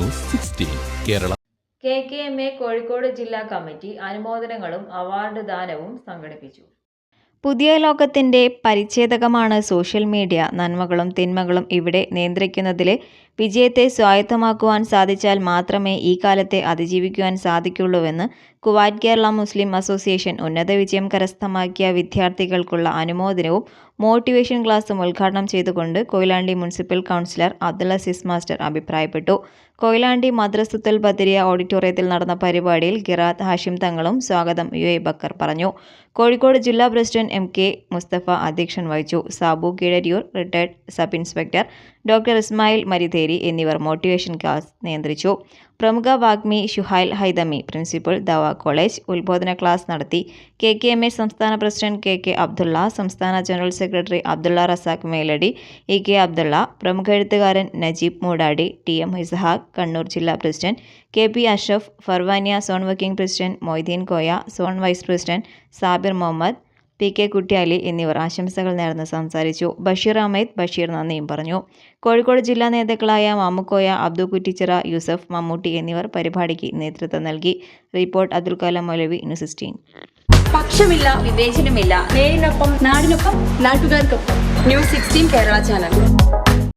News sixteen Kerala. K K M A Kozhikode ജില്ലാ committee അനുമോദനങ്ങളും award ദാനവും സംഘടിപ്പിച്ചു. പുതിയ ലോകത്തിന്റെ പരിച്ഛേദകമാണ് സോഷ്യൽ മീഡിയ. നന്മകളും തിന്മകളും ഇവിടെ നിയന്ത്രിക്കുന്നതിലെ വിജയത്തെ സ്വായത്തമാക്കുവാൻ സാധിച്ചാൽ മാത്രമേ ഈ കാലത്തെ അതിജീവിക്കുവാൻ സാധിക്കുള്ളൂവെന്ന് കുവൈറ്റ് കേരള മുസ്ലിം അസോസിയേഷൻ ഉന്നത വിജയം കരസ്ഥമാക്കിയ വിദ്യാർത്ഥികൾക്കുള്ള അനുമോദനവും മോട്ടിവേഷൻ ക്ലാസും ഉദ്ഘാടനം ചെയ്തുകൊണ്ട് Koyilandy municipal councillor Abdul Aziz master അഭിപ്രായപ്പെട്ടു. കൊയിലാണ്ടി മദ്രസത്തുൽ ബദരിയ ഓഡിറ്റോറിയത്തിൽ നടന്ന പരിപാടിയിൽ ഗിറാത്ത് ഹാഷിം തങ്ങളും സ്വാഗതം യു എ ബക്കർ പറഞ്ഞു. കോഴിക്കോട് ജില്ലാ പ്രസിഡന്റ് എം കെ മുസ്തഫ അധ്യക്ഷൻ വഹിച്ചു. Sabu Keezhariyur retired sub inspector doctor Ismail Marithery എന്നിവർ മോട്ടിവേഷൻ ക്ലാസ് നിയന്ത്രിച്ചു. പ്രമുഖ വാഗ്മി ഷുഹൈൽ ഹൈദമി പ്രിൻസിപ്പൽ ദവ കോളേജ് ഉദ്ബോധന ക്ലാസ് നടത്തി. കെ കെ എം എ സംസ്ഥാന പ്രസിഡന്റ് കെ കെ അബ്ദുള്ള സംസ്ഥാന general secretary Abdul Razak Meladi E K Abdulla പ്രമുഖ എഴുത്തുകാരൻ നജീബ് മൂടാടി ടി എം ഇസ്ഹാഖ് കണ്ണൂർ ജില്ലാ president K P Ashraf Farwaniya zone working president Moideen Koya zone vice president Sabir Muhammad P K Kuttiyali എന്നിവർ ആശംസകൾ നേർന്ന് സംസാരിച്ചു. ബഷീർ അഹമ്മദ് ബഷീർ നന്ദിയും പറഞ്ഞു. കോഴിക്കോട് ജില്ലാ നേതാക്കളായ മാമുക്കോയ അബ്ദു കുറ്റിച്ചിറ യൂസഫ് മമ്മൂട്ടി എന്നിവർ പരിപാടിക്ക് നേതൃത്വം നൽകി. Report Abdul Kalam Maulavi news sixteen. പക്ഷമില്ല വിവേചനമില്ല. നേരിനൊപ്പം നാടിനൊപ്പം നാട്ടുകാർക്കൊപ്പം. News sixteen Kerala channel.